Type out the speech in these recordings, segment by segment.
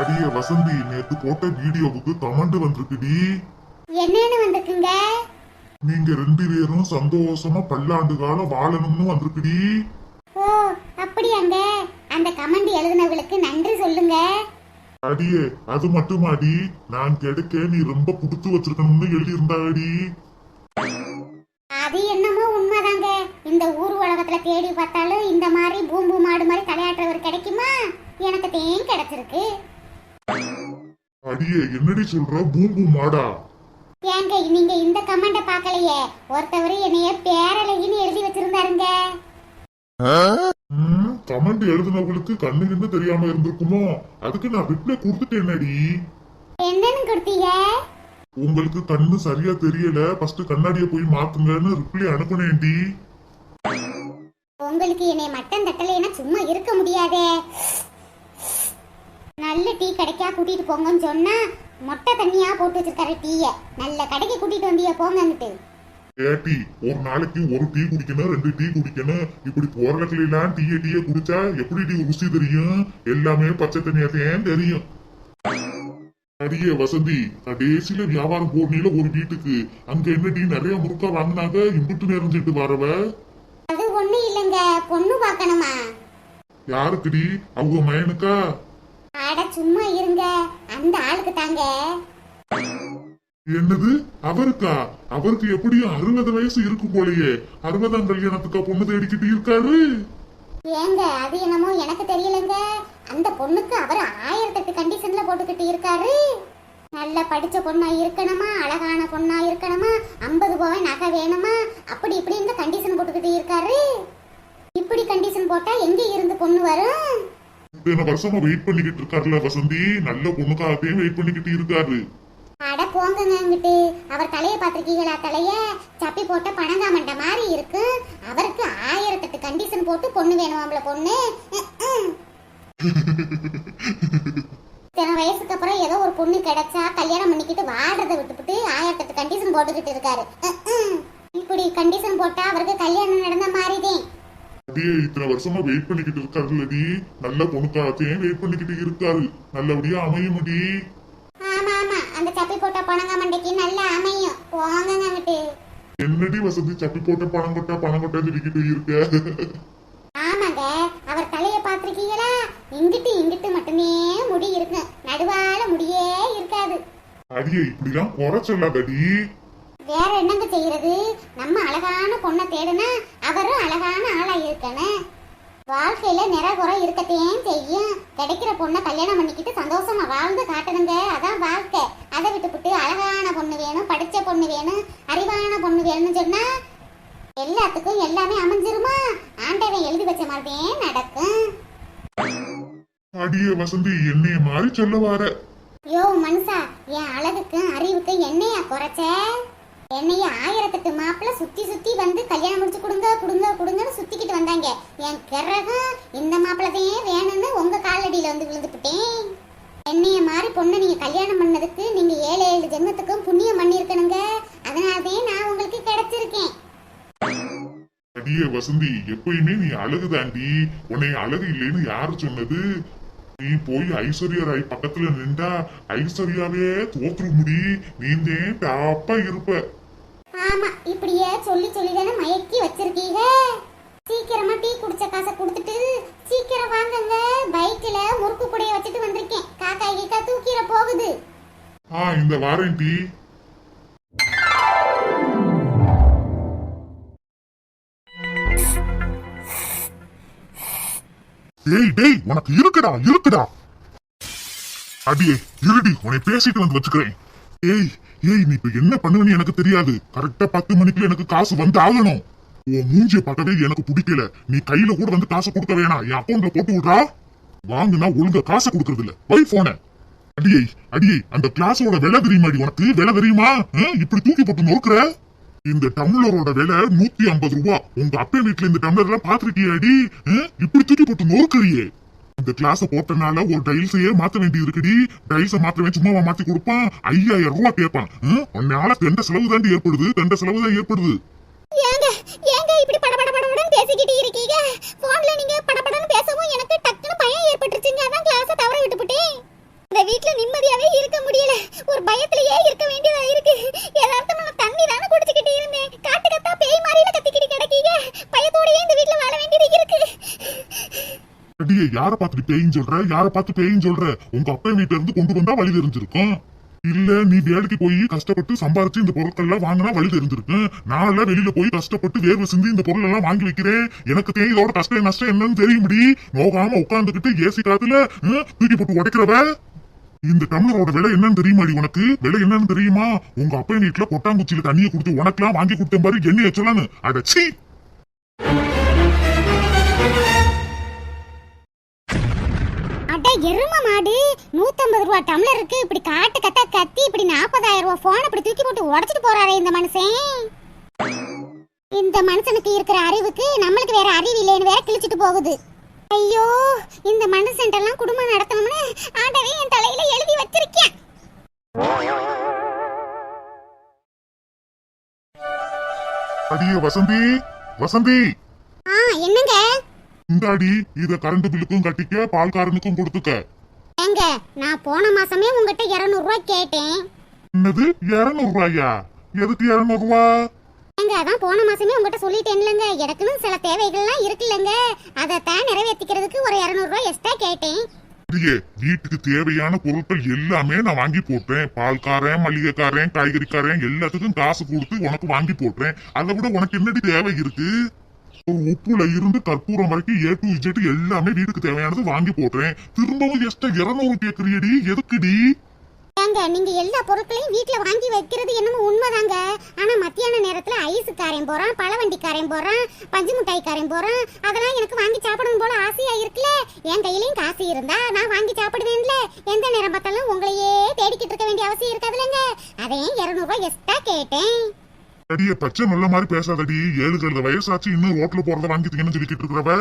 அடியே வசந்தி நேத்து போட்ட வீடியோவுக்கு கமெண்ட் வந்திருக்குடி. என்னன்னு வந்திருக்குங்க? நீங்க ரெண்டு பேரும் சந்தோஷமா பல்லாண்டு காலம் வாழணும்னு வந்திருக்குடி. ஓ அப்படியாங்க. அந்த கமெண்ட் எழுதினவங்களுக்கு நன்றி சொல்லுங்க. அடியே அது மட்டுமாடி நான் கிடைக்க நீ ரொம்ப புடிச்சு வச்சிருக்கணும்னு எழுதியிருந்தாடி. அது என்னமோ உண்மைதாங்க. இந்த ஊர் உலகத்துல தேடி பார்த்தாலும் இந்த மாதிரி பூம்பு மாடு மாதிரி தலையாட்டுறவர் கிடைக்குமா? எனக்கு தேன் கிடைச்சிருக்கு. அடியே என்னடி சொல்ற? பூம்பு மாடா. ஏங்க நீங்க இந்த கமெண்ட பார்க்கலையே. ஒருத்தவர் என்னைய பேரழகின்னு எழுதி வச்சிருந்தாருங்க. கமெண்ட் எழுதினவங்களுக்கு கண்ணு கிண்ணு தெரியாம இருந்திருக்குமோ? அதுக்கு நான் ரிப்ளை கொடுத்துட்டேனடி. என்னன்னு கொடுத்தீங்க? உங்களுக்கு கண்ணு சரியா தெரியல. ஃபர்ஸ்ட் கண்ணாடிய போய் மாத்துங்கன்னு ரிப்ளை அனுப்புனேன்டி. உங்களுக்கு என்னை மட்டன் தட்டலைன்னா சும்மா இருக்க முடியாதே. நல்ல டீ கடைக்கா கூட்டிட்டு போங்கன்னு சொன்னா மொட்டை தண்ணியா போட்டு வச்சிருக்காரு டீய. நல்ல கடைக்கு கூட்டிட்டு வந்திய போங்கன்னுட்டு ஏட்டி ஒரு நாளைக்கு ஒரு டீ குடிக்கணும் ரெண்டு டீ குடிக்கணும். இப்படி போறதுல எல்லாம் டீய டீய குடிச்சா எப்படி டீ ருசி தெரியும்? எல்லாமே பச்சை தண்ணியாத்தையும் தெரியும். அடியே வசந்தி கடைசியில வியாபாரம் போடணில ஒரு வீட்டுக்கு. அங்க என்ன டீ நிறைய முறுக்கா வாங்கினாங்க? இம்புட்டு நிறைஞ்சிட்டு வரவ? அது ஒண்ணு இல்லைங்க பொண்ணு பார்க்கணுமா? யாருக்குடி? அவங்க மயனுக்கா? சும்மா இருங்க. அந்த ஆளுக்கு தாங்க. என்னது? அவருக்கா? அவருக்கு எப்படியும் அறுபது வயசு இருக்கும் போலயே? அறுபதாம் கல்யாணத்துக்கா பொண்ணு தேடிக்கிட்டு இருக்காரு? ஏங்க அது என்னமோ எனக்கு தெரியலங்க. அந்த பொண்ணுக்கு அவர் ஆயிரத்தெட்டு கண்டிஷன்ல போட்டுக்கிட்டு இருக்காரு. நல்ல படிச்ச பொண்ணா இருக்கணுமா? அழகான பொண்ணா இருக்கணுமா? ஐம்பது பவன் நகை வேணுமா? அப்படி இப்படி இந்த கண்டிஷன் போட்டுக்கிட்டு இருக்காரு. இப்படி கண்டிஷன் போட்டா எங்க இருந்து பொண்ணு வரும்? இத்தனை வருஷமா வெயிட் பண்ணிக்கிட்டு இருக்காருல வசந்தி? நல்ல பொண்ணுக்காகத்தையும் வெயிட் பண்ணிக்கிட்டு இருக்காரு. அட போங்கங்க அங்கிட்டு அவர் தலையை பார்த்துருக்கீங்களா? தலைய சப்பி போட்ட பணங்காமண்ட மாதிரி இருக்கு. அவருக்கு ஆயிரத்தெட்டு கண்டிஷன் போட்டு பொண்ணு வேணுமாம்ல பொண்ணு. இத்தனை வயசுக்கு அப்புறம் ஏதோ ஒரு பொண்ணு கிடைச்சா கல்யாணம் பண்ணிக்கிட்டு வாழ்றதை விட்டுப்புட்டு ஆயிரத்தெட்டு கண்டிஷன் போட்டுக்கிட்டு இருக்காரு. இப்படி கண்டிஷன் போட்டா அவருக்கு கல்யாணம் நடந்த மாதிரிதான் அப்படியே இத்தனை வருஷமா வெயிட் பண்ணிக்கிட்டு இருக்காருல்லடி. நல்ல பொண்ணுக்காகத்தையும் வெயிட் பண்ணிக்கிட்டு இருக்காரு. நல்லபடியா அமையுமடி. அந்த சப்பி போட்ட பணங்காமண்டைக்கு நல்லா அமையும். அங்கிட்டு. என்னடி வசதி? சப்பி போட்ட பணம் கொட்டா பணம் கொட்டா சொல்லிக்கிட்டு இருக்க. ஆமாங்க அவர் தலைய பாத்திருக்கீங்களா இங்கிட்டு இங்கிட்டு மட்டுமே முடி இருக்கு நடுவால முடியே இருக்காது. அடியே இப்படிலாம் குறை சொல்லாதடி. வேற என்னங்க செய்யறது? நம்ம அழகான பொண்ணை தேடுனா அழகான இருக்கணும் வாழ்க்கையில நிற குறை இருக்கத்தையும் செய்யும். கிடைக்கிற பொண்ணை கல்யாணம் பண்ணிக்கிட்டு சந்தோஷமா வாழ்ந்து காட்டணுங்க. அதான் வாழ்க்கை. அதை விட்டுப்புட்டு அழகான பொண்ணு வேணும் படிச்ச பொண்ணு வேணும் அறிவான பொண்ணு வேணும்னு சொன்னா எல்லாத்துக்கும் எல்லாமே அமைஞ்சிருமா? ஆண்டவன் எழுதி வச்ச மாதிரியே நடக்கும். அடியே வசந்தி என்னைய மாதிரி சொல்ல வார யோ மனுஷா என் அழகுக்கும் அறிவுக்கும் என்னையா குறைச்ச? என்னைய ஆயிரத்தெட்டு மாப்பிள்ள சுத்தி சுத்தி வந்து கல்யாணம் முடிச்சு கொடுங்க கொடுங்க கொடுங்கன்னு சுத்திக்கிட்டு வந்தாங்க. என் கிரகம் இந்த மாப்பிள்ளதையே வேணும்னு உங்க காலடியில வந்து விழுந்துட்டேன் என்னைய மாதிரி பொண்ணு நீங்க கல்யாணம் பண்ணதுக்கு நீங்க ஏழு ஏழு ஜென்மத்துக்கும் புண்ணியம் பண்ணியிருக்கணுங்க. அதனாலதே நான் உங்களுக்கு கிடைச்சிருக்கேன். அடியே வசந்தி எப்பயுமே நீ அழகு தாண்டி உன்னை அழகு இல்லைன்னு யாரு சொன்னது? நீ போய் ஐஸ்வர்யா ராய் பக்கத்துல நின்றா ஐஸ்வர்யாவே தோற்று முடி. நீந்தே டாப்பா இருப்ப. ஆமா இப்படியே சொல்லி சொல்லி தானே மயக்கி வச்சிருக்கீங்க? சீக்கிரமா டீ குடிச்ச காசை கொடுத்துட்டு சீக்கிரம் வாங்குங்க. பைக்ல முறுக்கு புடைய வச்சுட்டு வந்திருக்கேன். காக்கா கீக்கா தூக்கிற போகுது. ஆ இந்த வாரேன் டேய் டேய் உனக்கு இருக்குடா இருக்குடா. அடியே இருடி உன்னை பேசிட்டு வந்து வச்சுக்கிறேன். ஏய் ஏய் நீ இப்ப என்ன பண்ணுவேன்னு எனக்கு தெரியாது. கரெக்டா பத்து மணிக்குள்ள எனக்கு காசு வந்து ஆகணும் உன் மூஞ்சிய பார்க்கவே எனக்கு பிடிக்கல. நீ கையில கூட வந்து காசை கொடுக்க வேணாம். என் அக்கௌண்ட்ல போட்டு விடுறா. வாங்குனா ஒழுங்கா காசை கொடுக்கறது இல்ல வை போன அடியை அடியை அந்த கிளாஸோட விலை தெரியுமாடி உனக்கு? விலை தெரியுமா? இப்படி தூக்கி போட்டு நோக்குற இந்த டம்ளரோட விலை நூத்தி ஐம்பது ரூபா. உங்க அப்பா வீட்டுல இந்த டம்ளர் எல்லாம் பாத்திருக்கியாடி இப்படி தூக்கி போட்டு நோக்கறியே இந்த கிளாஸ் போட்டனால ஒரு டைல்ஸையே மாத்த வேண்டி இருக்குடி. டைல்ஸ மாத்தவே சும்மாவா மாத்தி கொடுப்பான்? ஐயாயிரம் ரூபா கேட்பான். உன்னால தண்ட செலவு தாண்டி ஏற்படுது. தண்ட செலவு தான் ஏற்படுது. ஏங்க ஏங்க இப்படி படபட படபடன்னு பேசிக்கிட்டு இருக்கீங்க. போன்ல நீங்க படபடன்னு பேசவும் எனக்கு டக்குனு பயம் கிளாஸ தவற விட்டு போட்டேன் இந்த வீட்ல நிம்மதியாவே இருக்க முடியல. ஒரு பயத்திலேயே இருக்க வேண்டியதா இருக்கு. எதார்த்தமான தண்ணி விட்டுப்புட்டேன் யார பார்த்துட்டு பேயின்னு சொல்ற? யார பார்த்து பேயின்னு சொல்ற? உங்க அப்பா வீட்டுல இருந்து கொண்டு வந்தா வழி தெரிஞ்சிருக்கும். இல்ல நீ வேலைக்கு போய் கஷ்டப்பட்டு சம்பாரிச்சு இந்த பொருட்கள் எல்லாம் வாங்கினா வழி தெரிஞ்சிருக்கும். நான் எல்லாம் வெளியில போய் கஷ்டப்பட்டு வேர்வை சிந்தி இந்த பொருள் எல்லாம் வாங்கி வைக்கிறேன். எனக்கு தெரியும் இதோட கஷ்டம் நஷ்டம் என்னன்னு தெரியும்படி? நோகாம உட்காந்துக்கிட்டு ஏசி காத்துல தூக்கி போட்டு உடைக்கிறவ? இந்த டம்ளரோட விலை என்னன்னு தெரியுமாடி உனக்கு? விலை என்னன்னு தெரியுமா? உங்க அப்பா வீட்டுல கொட்டாங்குச்சியில தண்ணியை கொடுத்து உனக்கெல்லாம் வாங்கி கொடுத்த மாதிரி எண்ணெய் வச்சலான்னு அடச்சி எரும மாடு நூத்தம்பது ரூபா டம்ளர் இருக்கு. இப்படி காட்டு கத்த கத்தி இப்படி நாற்பதாயிரம் ரூபா போன் இப்படி தூக்கி போட்டு உடச்சிட்டு போறாரே இந்த மனுஷன். இந்த மனுஷனுக்கு இருக்கிற அறிவுக்கு நம்மளுக்கு வேற அறிவு இல்லைன்னு வேற கிழிச்சிட்டு போகுது. ஐயோ இந்த மனுஷன்ட்டெல்லாம் குடும்பம் நடத்தணும்னு ஆண்டவே என் தலையில எழுதி வச்சிருக்கேன். அடியே வசந்தி வசந்தி. இந்தாடி இத கரண்ட் பில்லுக்கும் கட்டிக்க பால்காரனுக்கும் கொடுத்துக்க. ஏங்க நான் போன மாசமே உங்ககிட்ட 200 ரூபாய் கேட்டேன். என்னது இருநூறு ரூபாயா எதுக்கு இருநூறு ரூபா ஏங்க அதான் போன மாசமே உங்ககிட்ட சொல்லிட்டேன்லங்க. எனக்குன்னு சில தேவைகள்லாம் இருக்குல்லங்க. அதைத்தான் நிறைவேற்றிக்கிறதுக்கு ஒரு 200 ரூபாய் எக்ஸ்ட்ரா கேட்டேன். அடியே வீட்டுக்கு தேவையான பொருட்கள் எல்லாமே நான் வாங்கி போட்டேன். பால்காரன் மளிகைக்காரன் காய்கறிக்காரன் எல்லாத்துக்கும் காசு கொடுத்து உனக்கு வாங்கி போட்டேன். அதை விட உனக்கு என்னடி தேவை இருக்கு? உப்புல இருந்து கற்பூரம் வரைக்கும் ஏ டு இஜெட் எல்லாமே வீட்டுக்கு தேவையானது வாங்கி போடுறேன் திரும்பவும் எஸ்ட இருநூறு கேக்குறியடி. எதுக்குடி? ஏங்க நீங்க எல்லா பொருட்களையும் வீட்ல வாங்கி வைக்கிறது என்னமோ உண்மைதாங்க. ஆனா மத்தியான நேரத்துல ஐஸுக்காரன் போறான் காரையும் போறான் பஞ்சு காரையும் போறான். அதெல்லாம் எனக்கு வாங்கி சாப்பிடணும் போல ஆசையா இருக்குல்ல? என் கையிலயும் காசு இருந்தா நான் வாங்கி சாப்பிடுவேன்ல. எந்த நேரம் பார்த்தாலும் உங்களையே தேடிக்கிட்டு இருக்க வேண்டிய அவசியம் இருக்காதுல்லங்க. அதையும் இருநூறுவா எஸ்ட்டா எக்ஸ்ட்ரா கேட்டேன். அடிய பச்சை நல்ல மாதிரி பேசாதடி. ஏழு கழுத வயசாச்சு இன்னும் ரோட்ல போறத வாங்கிட்டீங்கன்னு சொல்லிக்கிட்டு இருக்கிறவ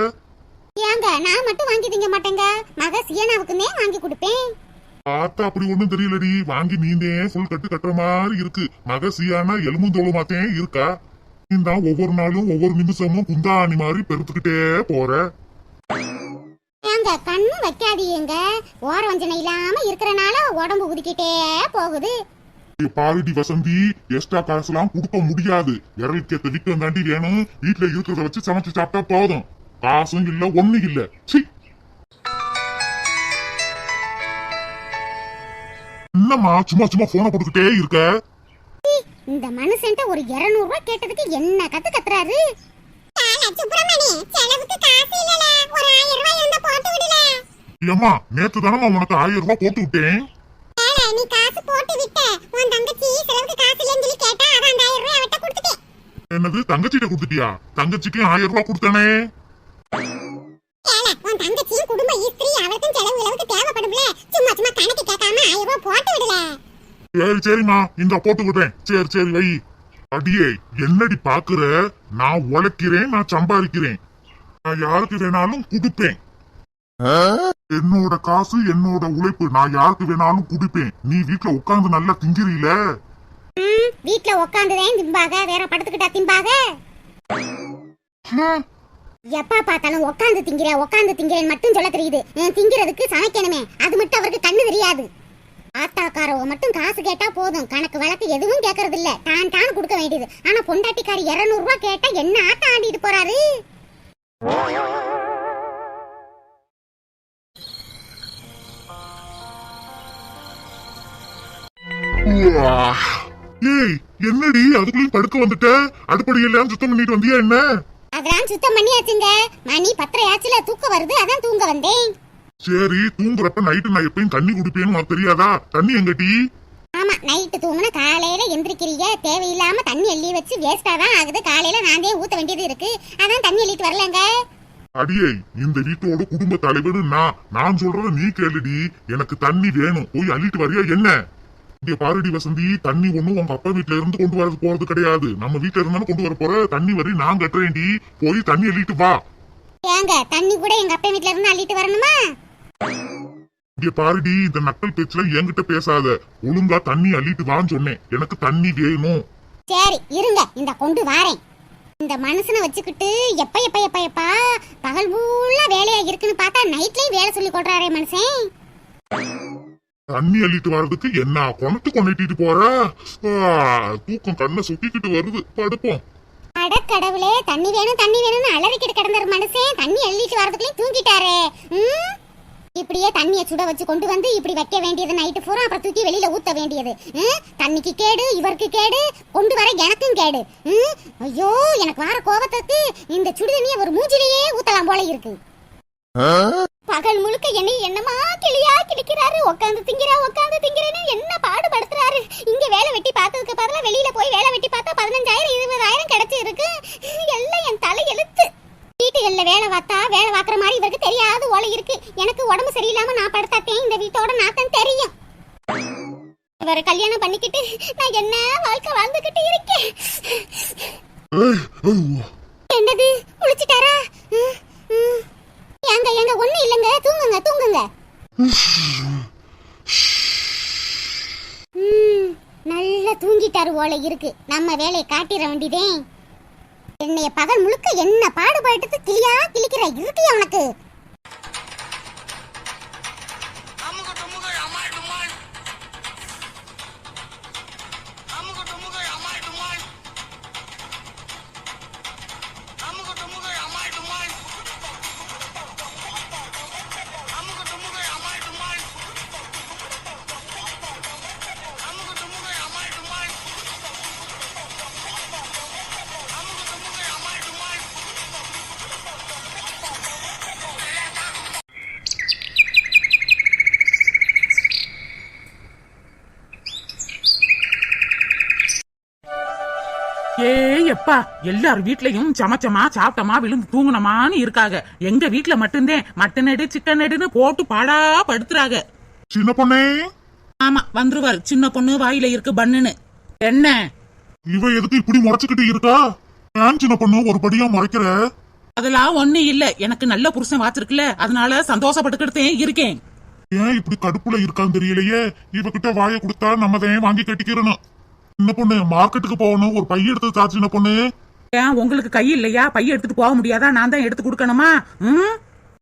ஏங்க நான் மட்டும் வாங்கி திங்க மாட்டேங்க. மக சியனாவுக்குமே வாங்கி கொடுப்பேன். பார்த்தா அப்படி ஒண்ணும் தெரியலடி. வாங்கி நீந்தே ஃபுல் கட்டு கட்டுற மாதிரி இருக்கு. மகசியானா எலும்பும் தோளுமாத்தே இருக்கா? நீ தான் ஒவ்வொரு நாளும் ஒவ்வொரு நிமிஷமும் குந்தாணி மாதிரி பெருத்துக்கிட்டே போற. ஏங்க கண்ணு வைக்காதீங்க. ஓர வஞ்சனை இல்லாம இருக்கறனால உடம்பு உதுக்கிட்டே போகுது. பாருடி வசந்தி. எக்ஸ்ட்ரா காசுலாம் கொடுக்க முடியாது. விரலுக்கேத்த விக்கம் தாண்டி வேணும் வீட்டுல இருக்கிறத வச்சு சமைச்சு சாப்பிட்டா போதும். காசும் இல்ல ஒண்ணு இல்ல. சி. என்னம்மா சும்மா சும்மா போனை போட்டுக்கிட்டே இருக்க? இந்த மனுஷன்ட்ட ஒரு 200 ரூபாய் கேட்டதுக்கு என்ன கத்து கத்துறாரு? சுப்பிரமணி செலவுக்கு காசு இல்லல. ஒரு 1000 ரூபாய் இருந்தா போட்டு விடல. ஏம்மா நேத்து தானம்மா உனக்கு ஆயிரம் ரூபாய் போட்டு விட்டேன். நீ காசு போட்டு விட்ட. உன் தங்கச்சி செலவுக்கு காசு இல்லன்னு சொல்லி கேட்டா அதான் அந்த 1000 ரூபாய் அவட்ட கொடுத்துட்டேன். என்னது தங்கச்சிட்ட கொடுத்துட்டியா? தங்கச்சிக்கு ஆயிரம் ரூபாய் கொடுத்தானே. ஏல உன் தங்கச்சியும் குடும்ப இஸ்திரி அவளுக்கும் செலவு இலவுக்கு தேவைப்படும்ல. சும்மா சும்மா கணக்கு கேட்காம 1000 ரூபாய் போட்டு விடல. சரி சரிம்மா இந்த போட்டு விடுறேன். சரி சரி வை. அடியே என்னடி பாக்குற? நான் உழைக்கிறேன் நான் சம்பாதிக்கிறேன். நான் யாருக்கு வேணாலும் கொடுப்பேன். என்னோட காசு என்னோட உழைப்பு நான் யாருக்கு வேணாலும் குடிப்பேன். நீ வீட்ல உட்கார்ந்து நல்லா திங்கிறீல ம், வீட்ல உட்காந்துதான் திம்பாக வேற படுத்துக்கிட்டா திம்பாக? எப்ப பார்த்தாலும் உட்காந்து திங்கிற உட்காந்து திங்கிறேன் மட்டும் சொல்ல தெரியுது. திங்கிறதுக்கு சமைக்கணுமே. அது மட்டும் அவருக்கு கண்ணு தெரியாது. ஆத்தாக்காரவ மட்டும் காசு கேட்டா போதும். கணக்கு வழக்கு எதுவும் கேட்கறது இல்ல தான் தான் கொடுக்க வேண்டியது. ஆனா பொண்டாட்டிக்காரி 200 ரூபாய் கேட்டா என்ன ஆட்டம் ஆடிட்டு போறாரு? ஏய் என்னடி அதுக்குள்ளயும் படுக்க வந்துட்ட? அடுப்படி எல்லாம் சுத்தம் பண்ணிட்டு வந்தியா என்ன? அதெல்லாம் சுத்தம் பண்ணியாச்சுங்க. மணி பத்தரை ஆச்சுல தூக்கம் வருது அதான் தூங்க வந்தேன். சரி தூங்குறப்ப நைட்டு நான் எப்பயும் தண்ணி குடிப்பேன்னு உனக்கு தெரியாதா? தண்ணி எங்கடி? ஆமா நைட்டு தூங்குனா காலையில எந்திரிக்கிறீங்க தேவையில்லாம தண்ணி எள்ளி வச்சு வேஸ்டா தான் ஆகுது. காலையில நான் ஊத்த வேண்டியது இருக்கு. அதான் தண்ணி எள்ளிட்டு வரலங்க. அடியே இந்த வீட்டோட குடும்ப தலைவர் நான் நான் சொல்றத நீ கேளுடி. எனக்கு தண்ணி வேணும். போய் அள்ளிட்டு வரியா என்ன? இங்க பாருடி வசந்தி தண்ணி ஒண்ணும் உங்க அப்பா வீட்ல இருந்து கொண்டு வரது போறது கிடையாது. நம்ம வீட்ல இருந்தாலும் கொண்டு வர போற தண்ணி வரி நான் கட்டுறேன்டி. போய் தண்ணி அள்ளிட்டு வா. ஏங்க தண்ணி கூட எங்க அப்பா வீட்ல இருந்து அள்ளிட்டு வரணுமா? இங்க பாருடி இந்த நக்கல் பேச்சுல என்கிட்ட பேசாத. ஒழுங்கா தண்ணி அள்ளிட்டு வான்னு சொன்னேன். எனக்கு தண்ணி வேணும். சரி இருங்க. இந்த கொண்டு வாரேன். இந்த மனுஷனை வச்சுக்கிட்டு எப்ப எப்ப எப்ப எப்பா? பகல் ஃபுல்லா வேலையா இருக்குன்னு பார்த்தா நைட்லயும் வேலை சொல்லி கொடுறாரே மனுஷன். தண்ணி அள்ளிட்டு வர்றதுக்கு என்ன குணத்து கொண்டுட்டு போற? தூக்கம் கண்ணை சுட்டிக்கிட்டு வருது. படுப்போம். அட கடவுளே தண்ணி வேணும் தண்ணி வேணும்னு அலறிக்கிட்டு கிடந்தாரு மனுஷன் தண்ணி அள்ளிட்டு வரதுக்குள்ளே தூங்கிட்டாரே? இப்படியே தண்ணியை சுட வச்சு கொண்டு வந்து இப்படி வைக்க வேண்டியது நைட்டு பூரா அப்புறம் தூக்கி வெளியில ஊத்த வேண்டியது? தண்ணிக்கு கேடு இவருக்கு கேடு கொண்டு வர எனக்கும் கேடு? ஐயோ எனக்கு வர கோபத்துக்கு இந்த சுடுதண்ணியை ஒரு மூஞ்சிலேயே ஊத்தலாம் போல இருக்கு. பகல் முழுக்க என்னை என்னமா கிளியா கிழிக்கிறாரு உட்காந்து திங்கிறா உட்காந்து திங்கிறேன்னு என்ன பாடுபடுத்துறாரு? இங்க வேலை வெட்டி பார்த்ததுக்கு பதிலா வெளியில போய் வேலை வெட்டி பார்த்தா பதினஞ்சாயிரம் இருபதாயிரம் கிடைச்சு இருக்கு எல்லாம் என் தலை எழுத்து வீட்டுகள்ல வேலை பார்த்தா வேலை பார்க்குற மாதிரி இவருக்கு தெரியாது ஓலை இருக்கு. எனக்கு உடம்பு சரியில்லாம நான் படுத்தாத்தேன் இந்த வீட்டோட நாத்தம் தெரியும். இவரை கல்யாணம் பண்ணிக்கிட்டு நான் என்ன வாழ்க்கை வாழ்ந்துகிட்டு இருக்கேன். என்னது? முழிச்சிட்டாரா ம், ம். ஏங்க ஏங்க ஒண்ணு இல்லைங்க தூங்குங்க தூங்குங்க. நல்லா தூங்கிட்டாரு போல இருக்கு. நம்ம வேலையை காட்டிட வேண்டியதே. என்னைய பகல் முழுக்க என்ன பாடுபட்டு கிளியா கிளிக்கிற இருக்கு உனக்கு? எப்பா எல்லார் வீட்லயும் சமைச்சமா சாப்பிட்டமா விழுந்து தூங்குனமான்னு இருக்காங்க எங்க வீட்ல மட்டும்தான் மட்டன் எடு சிக்கன் எடுன்னு போட்டு பாடா படுத்துறாங்க சின்ன பொண்ணே. ஆமா வந்துருவாரு சின்ன பொண்ணு வாயில இருக்கு பண்ணுன்னு. என்ன? இவ எதுக்கு இப்படி முறைச்சுக்கிட்டு இருக்கா? ஏன் சின்ன பொண்ணு ஒரு படியா முறைக்கிற? அதெல்லாம் ஒண்ணு இல்ல. எனக்கு நல்ல புருஷன் வாச்சிருக்குல அதனால சந்தோஷப்பட்டுக்கிட்டே இருக்கேன். ஏன் இப்படி கடுப்புல இருக்கான்னு தெரியலையே? இவகிட்ட வாயை கொடுத்தா நம்ம தான் வாங்கி கட்டிக்கிறணும். சின்ன பொண்ணு மார்க்கெட்டுக்கு போகணும். ஒரு பைய எடுத்து தா சின்ன பொண்ணு. ஏன் உங்களுக்கு கை இல்லையா? பைய எடுத்துட்டு போக முடியாதா? நான் தான் எடுத்து கொடுக்கணுமா? ம்?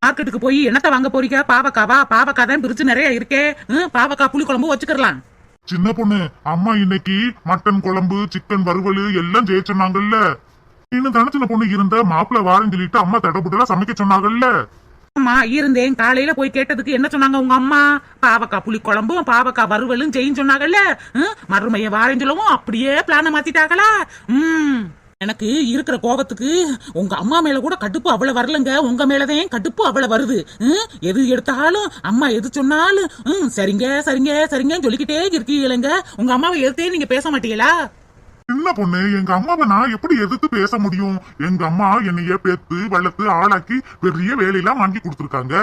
மார்க்கெட்டுக்கு போய் என்னத்த வாங்க போறீங்க? பாவக்காவா? பாவக்காய் தான் பிரிச்சு நிறைய இருக்கே. ம், பாவக்காய் புளி குழம்பு வச்சுக்கலாம் சின்ன பொண்ணு அம்மா இன்னைக்கு மட்டன் குழம்பு சிக்கன் வறுவல் எல்லாம் செய்ய சொன்னாங்கல்ல. இன்னும் தானே சின்ன பொண்ணு இருந்த மாப்பிள்ள வாரன்னு சொல்லிட்டு அம்மா தடபுடலாம் சமைக்க சொன்னாங்கல்ல. அம்மா இருந்தேன். காலையில போய் கேட்டதுக்கு என்ன சொன்னாங்க உங்க அம்மா? பாவக்காய் புளி குழம்பும் பாவக்காய் வறுவலும் செய்யும் சொன்னாங்கல்ல? ம், மறுமைய வாரேன்னு சொல்லவும் அப்படியே பிளான மாத்திட்டாங்களா? ம். எனக்கு இருக்கிற கோபத்துக்கு உங்க அம்மா மேல கூட கடுப்பு அவ்வளவு வரலங்க. உங்க மேலதான் கடுப்பு அவ்வளவு வருது. ம், எது எடுத்தாலும் அம்மா எது சொன்னாலும் ம், சரிங்க சரிங்க சரிங்கன்னு சொல்லிக்கிட்டே இருக்கீங்களேங்க. உங்க அம்மாவை எதிர்த்தே நீங்க பேச மாட்டீங்களா? சின்ன பொண்ணு எங்க அம்மாவை நான் எப்படி எதிர்த்து பேச முடியும்? எங்க அம்மா என்னைய பெத்து வளர்த்து ஆளாக்கி பெரிய வேலையெல்லாம் வாங்கி கொடுத்துருக்காங்க.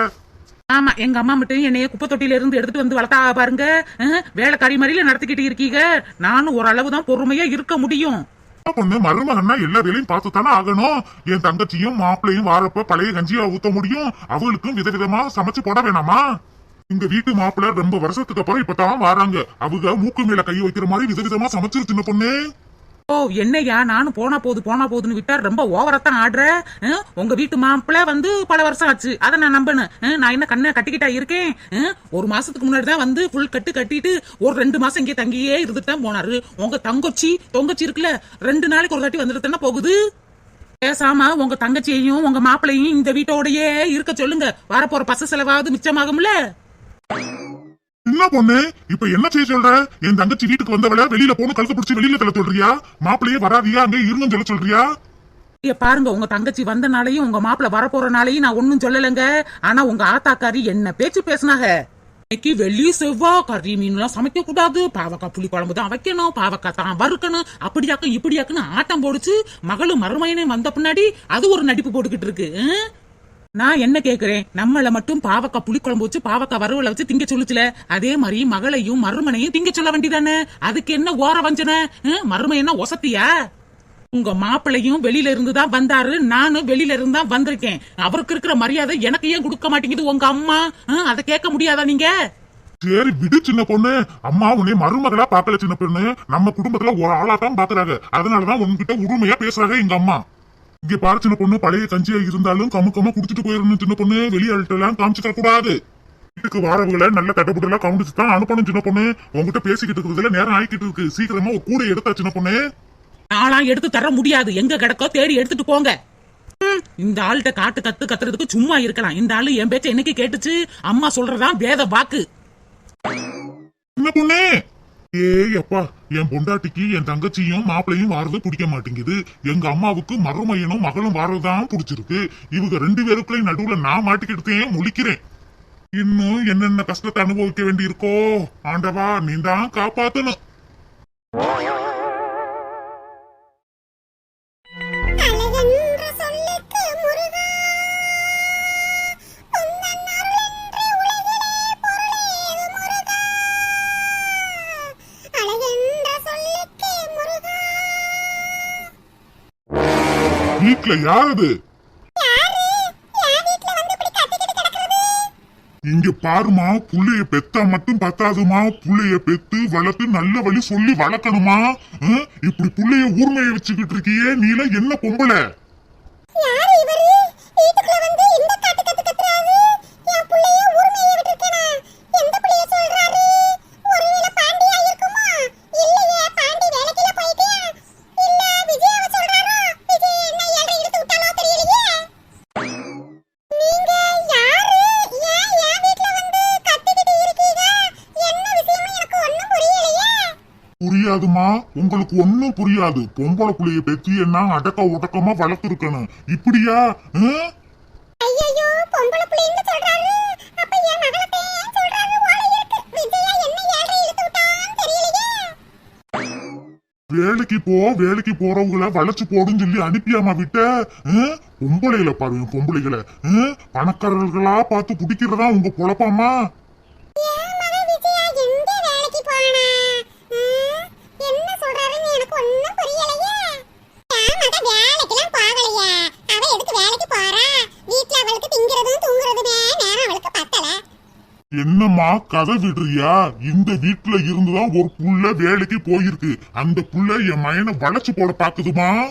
ஆமா எங்க அம்மா மட்டும் என்னைய குப்பை தொட்டில இருந்து எடுத்துட்டு வந்து வளர்த்தா பாருங்க. வேலைக்காரி மாதிரில நடத்திக்கிட்டு இருக்கீங்க. நானும் ஓரளவு தான் பொறுமையா இருக்க முடியும். சின்ன பொண்ணு மருமகன்னா எல்லா வேலையும் பார்த்து தானே ஆகணும். என் தங்கச்சியும் மாப்பிள்ளையும் வாரப்ப பழைய கஞ்சியா ஊத்த முடியும். அவங்களுக்கும் விதவிதமா சமைச்சு போட வேணாமா? எங்க வீட்டு மாப்பிள்ளை ரொம்ப வருஷத்துக்கு அப்புறம் இப்பதான் வராங்க. அவங்க மூக்கு மேல கை வைக்கிற மாதிரி விதவிதமா சமைச்சிரு சின்ன பொண்ணு. ஓ என்னய்யா நானும் போனா போது போனா போதுன்னு விட்டா ரொம்ப ஓவரத்தான் ஆடுற? உங்க வீட்டு மாப்பிள்ள வந்து பல வருஷம் ஆச்சு. அதை நான் நம்பினேன் நான் என்ன கண்ணை கட்டிக்கிட்டா இருக்கேன்? ஒரு மாசத்துக்கு முன்னாடி தான் வந்து ஃபுல் கட்டு கட்டிட்டு ஒரு ரெண்டு மாசம் இங்கே தங்கியே இருந்துட்டு தான் போனாரு. உங்க தங்கச்சி தொங்கச்சி இருக்குல்ல ரெண்டு நாளைக்கு ஒரு தாட்டி வந்துட்டு தானே போகுது? பேசாம உங்க தங்கச்சியையும் உங்க மாப்பிள்ளையும் இந்த வீட்டோடயே இருக்க சொல்லுங்க. வரப்போற பச செலவாவது மிச்சமாகும்ல? என்ன பொண்ணு? இப்ப என்ன செய்ய சொல்ற? என் தங்கச்சி வீட்டுக்கு வந்தவள வெளியில போன கழுத்து பிடிச்சி வெளியில தள்ள சொல்றியா? மாப்பிள்ளையே வராதியா? அங்கே இருங்கன்னு சொல்ல சொல்றியா? இங்க பாருங்க உங்க தங்கச்சி வந்தனாலையும் உங்க மாப்பிள்ள வரப்போறனாலையும் நான் ஒண்ணும் சொல்லலைங்க. ஆனா உங்க ஆத்தாக்காரி என்ன பேச்சு பேசினாங்க? இன்னைக்கு வெள்ளி செவ்வா கறி மீன்லாம் சமைக்க கூடாது. பாவக்காய் புளி குழம்பு தான் வைக்கணும். பாவக்காய் தான் வறுக்கணும். அப்படியாக்கும் இப்படியாக்குன்னு ஆட்டம் போடுச்சு. மகளும் மறுமையனே வந்த பின்னாடி அது ஒரு நடிப்பு போட்டுக்கிட்டு இருக்கு நான் என்ன கேக்குறேன்? நம்மள மட்டும் பாவக்காய் புளி குழம்பு வச்சு பாவக்காய் வரவுல வச்சு திங்க சொல்லுச்சுல? அதே மாதிரி மகளையும் மருமனையும் திங்க சொல்ல வேண்டிதானே அதுக்கு என்ன ஓர வஞ்சனை? ஹம்? மருமை என்ன ஒசத்தியா? உங்க மாப்பிள்ளையும் வெளியில இருந்து தான் வந்தாரு. நானும் வெளியில இருந்து தான் வந்திருக்கேன். அவருக்கு இருக்கிற மரியாதை எனக்கு ஏன் கொடுக்க மாட்டேங்குது? உங்க அம்மா? ஹம்? அதை கேட்க முடியாதா நீங்க? சரி விடு சின்ன பொண்ணு. அம்மா உன்னை மருமகளா பாக்கல சின்ன பொண்ணு. நம்ம குடும்பத்துல ஒரு ஆளா தான் பாக்குறாங்க. அதனாலதான் உன்கிட்ட உரிமையா பேசுறாங்க எங்க அம்மா. இங்க பாரு சின்ன பொண்ணு பழைய கஞ்சியா இருந்தாலும் கம்ம குடிச்சிட்டு போயிடணும் சின்ன பொண்ணு. வெளியாள்கிட்ட எல்லாம் காமிச்சுக்க கூடாது. வீட்டுக்கு வாரவங்களை நல்ல கட்டப்பட்டு கவனிச்சு தான் அனுப்பணும் சின்ன பொண்ணு. உங்ககிட்ட பேசிக்கிட்டு இருக்கிறதுல நேரம் ஆயிக்கிட்டு இருக்கு. சீக்கிரமா ஒரு கூடை எடுத்தா சின்ன பொண்ணு. நான்லாம் எடுத்து தர முடியாது. எங்க கிடக்கோ தேடி எடுத்துட்டு போங்க. இந்த ஆள்கிட்ட காட்டு கத்து கத்துறதுக்கு சும்மா இருக்கலாம். இந்த ஆளு என் பேச்ச என்னைக்கு கேட்டுச்சு? அம்மா சொல்றதான் வேத வாக்கு. என்ன பொண்ணு ஏய் அப்பா என் பொண்டாட்டிக்கு என் தங்கச்சியும் மாப்பிளையும் வாரது பிடிக்க மாட்டேங்குது. எங்க அம்மாவுக்கு மருமையனும் மகளும் வாரதுதான் பிடிச்சிருக்கு. இவங்க ரெண்டு பேருக்குள்ளயும் நடுவுல நான் மாட்டிக்கிட்டேன் முழிக்கிறேன். இன்னும் என்னென்ன கஷ்டத்தை அனுபவிக்க வேண்டியிருக்கோ ஆண்டவா நீ தான் காப்பாத்தணும். யாரு? வீட்ல கத்திக்கிட்டு கிடக்குறது? இங்க பாருமா புள்ளைய பெத்தா மட்டும் பத்தாதுமா. புள்ளைய பெத்து வளர்த்து நல்ல வழி சொல்லி வளர்க்கணுமா? இப்படி புள்ளைய ஊர்மைய வச்சுக்கிட்டு இருக்கியே நீலாம் என்ன பொம்பளை? புரியாதுமா? உங்களுக்கு ஒண்ணும் புரியாது. பொம்பளை புள்ளைய பெத்தி என்ன அடக்க உடக்கமா வளர்த்துருக்கணும். இப்படியா? வேலைக்கு போ வேலைக்கு போறவங்கள வளைச்சு போடுன்னு சொல்லி அனுப்பியாமா விட்ட? பொம்பளைகளை பாருங்க பொம்பளைகளை? பணக்காரர்களா பார்த்து பிடிக்கிறதா உங்க பொழப்பாமா என் மக விஜயா எங்க வேலைக்கு போனா ம், என்ன சொல்றாருன்னு எனக்கு ஒண்ணும் புரியலையே என் மக வேலைக்கெல்லாம் போகலையே அவ எதுக்கு வேலைக்கு போறா வீட்ல அவளுக்கு திங்கிறதும் தூங்குறதுமே நேரம் அவளுக்கு பத்தல என்னம்மா கதை விடுறியா இந்த வீட்டுல இருந்துதான் ஒரு புள்ள வேலைக்கு போயிருக்கு. அந்த புள்ள என் மயனை வளைச்சு போட பாக்குதுமா?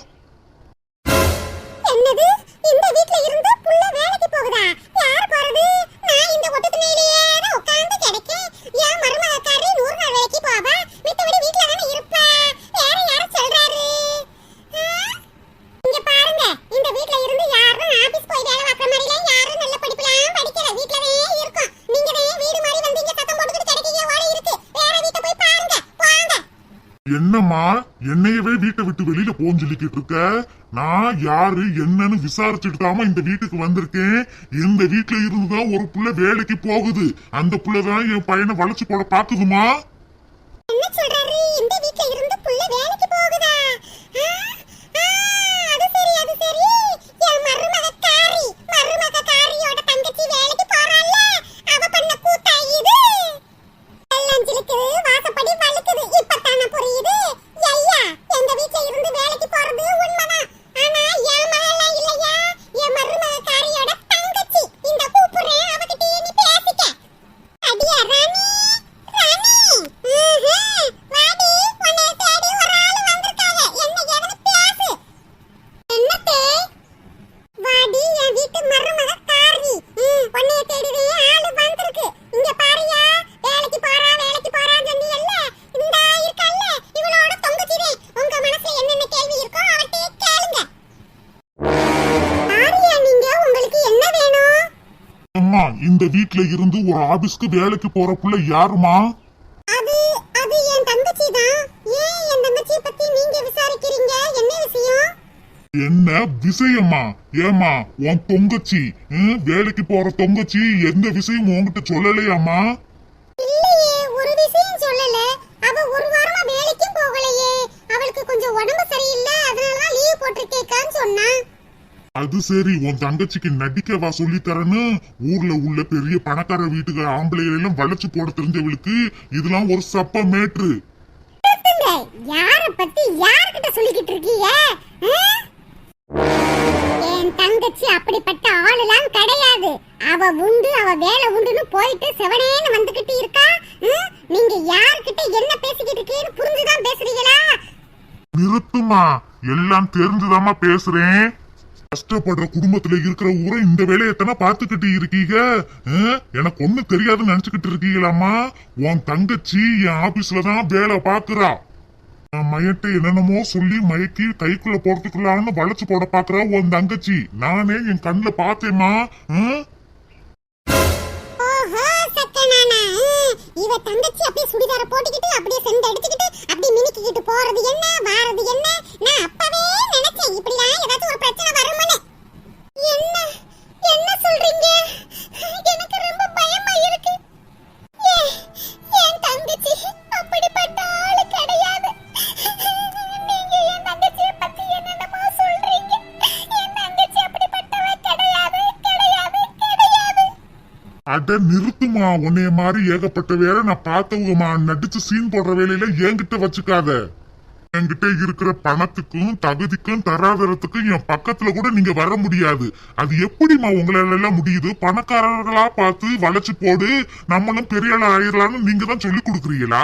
விசாரிச்சுட்டு தாமா இந்த வீட்டுக்கு வந்திருக்கேன். இந்த வீட்டுல இருந்துதான் ஒரு புள்ள வேலைக்கு போகுது. அந்த புள்ளதான் என் பையனை வளைச்சு போட பாக்குதுமா என்ன சொல்றாரு? இந்த வீட்டுல இருந்து புள்ள வேலைக்கு வீட்டுல இருந்து ஒரு ஆபீஸ்க்கு வேலைக்கு போற புள்ள யாருமா? அது அது என் தங்கச்சி தான் ஏன் என் தங்கச்சியை பத்தி நீங்க விசாரிக்கிறீங்க? என்ன விஷயம்? என்ன விஷயமா? ஏமா உன் தொங்கச்சி வேலைக்கு போற தொங்கச்சி எந்த விஷயம் உன்கிட்ட சொல்லலையாமா இல்லையே ஒரு விஷயம் சொல்லல அவ ஒரு வாரமா வேலைக்கும் போகலையே அவளுக்கு கொஞ்சம் உடம்பு சரியில்லை அதனால லீவ் போட்டிருக்கேக்கான்னு சொன்னா அது சரி உன் தங்கச்சிக்கு நடிக்கவா சொல்லி தரேன்னு ஊர்ல உள்ள பெரிய பணக்கார வீட்டுக்கு ஆம்பளைகளை எல்லாம் வளைச்சு போட தெரிஞ்சவளுக்கு இதெல்லாம் ஒரு சப்ப மேட்ரு. யார பத்தி யார்கிட்ட சொல்லிக்கிட்டு இருக்கீங்க? என் தங்கச்சி அப்படிப்பட்ட ஆளுலாம் கிடையாது. அவ உண்டு அவ வேலை உண்டுன்னு போயிட்டு செவனேன்னு வந்துகிட்டு இருக்கா? நீங்க யார்கிட்ட என்ன பேசிக்கிட்டு இருக்கீங்கன்னு புரிஞ்சுதான் பேசுறீங்களா? நிறுத்துமா. எல்லாம் தெரிஞ்சுதாம்மா பேசுறேன். கஷ்டப்படுற குடும்பத்துல இருக்கிற ஊரை இந்த வேலையத்தனா பாத்துக்கிட்டு இருக்கீங்க? எனக்கு ஒண்ணும் தெரியாதுன்னு நினைச்சுக்கிட்டு இருக்கீங்களாம்மா? உன் தங்கச்சி என் ஆபீஸ்ல தான் வேலை பாக்குறா நான் என்னென்னமோ சொல்லி மயக்கி கைக்குள்ள போறதுக்குள்ளான்னு வளைச்சு போட பாக்குற உன் தங்கச்சி. நானே என் கண்ணுல பார்த்தேமா இவ தங்கச்சி அப்படியே சுடிதார போட்டுக்கிட்டு அப்படியே செண்டு அடிச்சுக்கிட்டு அப்படியே மினுக்கிக்கிட்டு போறது என்ன வாரது என்ன? நான் அப்பவே நினைச்சேன் இப்படிலாம் ஏதாச்சும் ஒரு பிரச்சனை வரும்னு. என்ன? அட நிறுத்துமா? உன்னைய மாதிரி ஏகப்பட்ட வேலை நான் பார்த்தவங்கம்மா நடிச்சு சீன் போடுற வேலையில என்கிட்ட வச்சுக்காத. என்கிட்ட இருக்கிற பணத்துக்கும் தகுதிக்கும் தராதரத்துக்கும் என் பக்கத்துல கூட நீங்க வர முடியாது. அது எப்படிம்மா உங்களால எல்லாம் முடியுது? பணக்காரர்களா பார்த்து வளைச்சு போடு. நம்மளும் பெரிய ஆள் ஆயிரலான்னு நீங்க தான் சொல்லி கொடுக்குறீங்களா?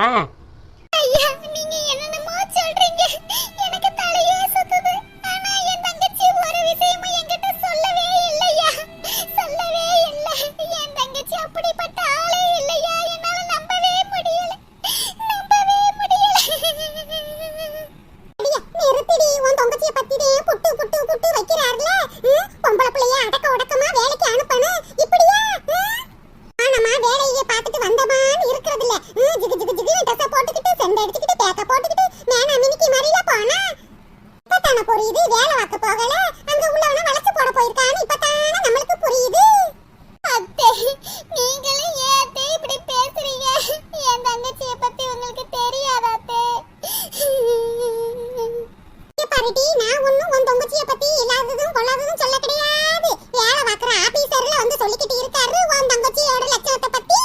பத்தி கொள்ளாததும் சொல்ல கிடையாது. வேலை பார்க்குற ஆபீசர்ல வந்து சொல்லிக்கிட்டு இருக்காரு உன் தங்கச்சியோட லட்சணத்தை பத்தி.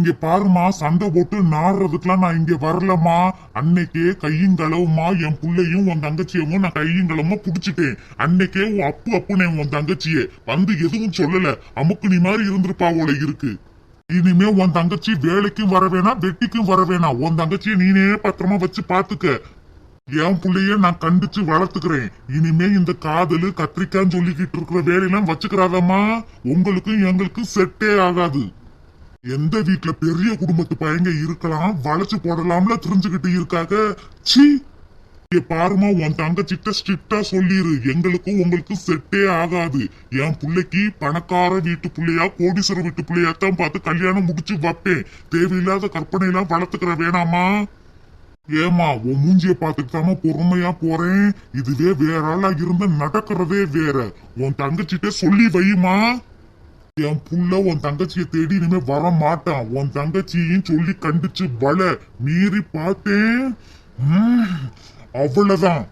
இங்க பாருமா சண்டை போட்டு நாடுறதுக்குலாம் நான் இங்க வரலம்மா. அன்னைக்கே கையும் களவுமா என் புள்ளையும் உன் தங்கச்சியவும் நான் கையும் களவுமா புடிச்சிட்டேன். அன்னைக்கே உன் அப்பு அப்புனே உன் தங்கச்சியே. வந்து எதுவும் சொல்லல. அமுக்கு நீ மாதிரி இருந்திருப்பா போல இருக்கு. இனிமே உன் தங்கச்சி வேலைக்கும் வர வேணாம் வெட்டிக்கும் வர வேணாம். உன் தங்கச்சியை நீனே பத்திரமா வச்சு பாத்துக்க என் புள்ளைய நான் கண்டிச்சு வளர்த்துக்கிறேன். இனிமே இந்த காதலு கத்திரிக்கான்னு சொல்லிக்கிட்டு இருக்கிற வேலையெல்லாம் வச்சுக்கிறாதம்மா. உங்களுக்கும் எங்களுக்கும் செட்டே ஆகாது. எந்த வீட்டுல பெரிய குடும்பத்து பையங்க இருக்கலாம் வளைச்சு போடலாம்ல தெரிஞ்சுக்கிட்டு இருக்காக. சி! பாருமா உன் தங்கச்சிட்ட ஸ்ட்ரிக்டா சொல்லிரு. எங்களுக்கும் உங்களுக்கும் செட்டே ஆகாது. என் பிள்ளைக்கு பணக்கார வீட்டு பிள்ளையா கோடீஸ்வர வீட்டு பிள்ளையா தான் பார்த்து கல்யாணம் முடிச்சு வைப்பேன். தேவையில்லாத கற்பனை எல்லாம் வளர்த்துக்கிற வேணாமா ஏமா உன் மூஞ்சிய பாத்துக்காம பொறுமையா போறேன். இதுவே வேற ஆளா இருந்த நடக்கிறதே வேற. உன் தங்கச்சிட்ட சொல்லி வையுமா என் புள்ள உன் தங்கச்சியை தேடி இனிமே வர மாட்டான். உன் தங்கச்சியும் சொல்லி கண்டிச்சு வள. மீறி பார்த்தேன். அவ்வளவுதான்.